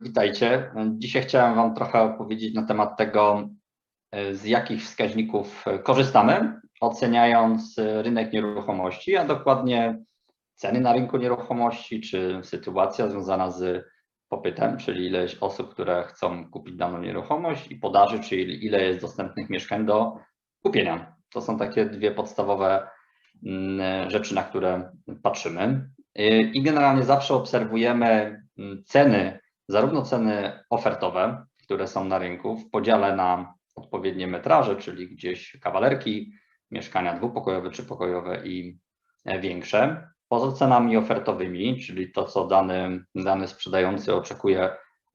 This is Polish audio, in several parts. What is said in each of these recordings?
Witajcie. Dzisiaj chciałem Wam trochę opowiedzieć na temat tego, z jakich wskaźników korzystamy, oceniając rynek nieruchomości, a dokładnie ceny na rynku nieruchomości, czy sytuacja związana z popytem, czyli ileś osób, które chcą kupić daną nieruchomość i podaży, czyli ile jest dostępnych mieszkań do kupienia. To są takie dwie podstawowe mm, rzeczy, na które patrzymy. I generalnie zawsze obserwujemy mm, ceny zarówno ceny ofertowe, które są na rynku w podziale na odpowiednie metraże, czyli gdzieś kawalerki, mieszkania dwupokojowe, trzypokojowe i większe, poza cenami ofertowymi, czyli to, co dany, dany sprzedający oczekuje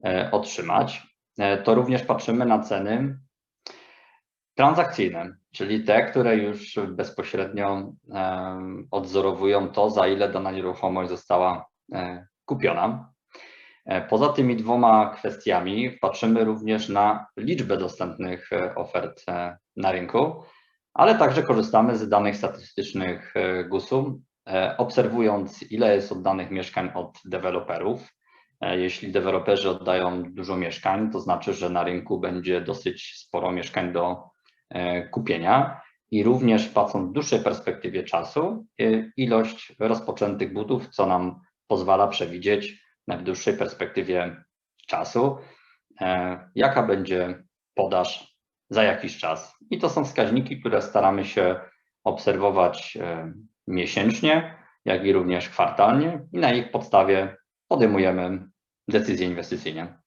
e, otrzymać, e, to również patrzymy na ceny transakcyjne, czyli te, które już bezpośrednio e, odzorowują to, za ile dana nieruchomość została kupiona. E, poza tymi dwoma kwestiami patrzymy również na liczbę dostępnych e, ofert e, na rynku, ale także korzystamy z danych statystycznych GUS-u, obserwując ile jest oddanych mieszkań od deweloperów. Jeśli deweloperzy oddają dużo mieszkań, to znaczy, że na rynku będzie dosyć sporo mieszkań do kupienia i również patrząc w dłuższej perspektywie czasu, ilość rozpoczętych budów, co nam pozwala przewidzieć w dłuższej perspektywie czasu, e, jaka będzie podaż za jakiś czas. I to są wskaźniki, które staramy się obserwować e, miesięcznie, jak i również kwartalnie i na ich podstawie podejmujemy decyzje inwestycyjne.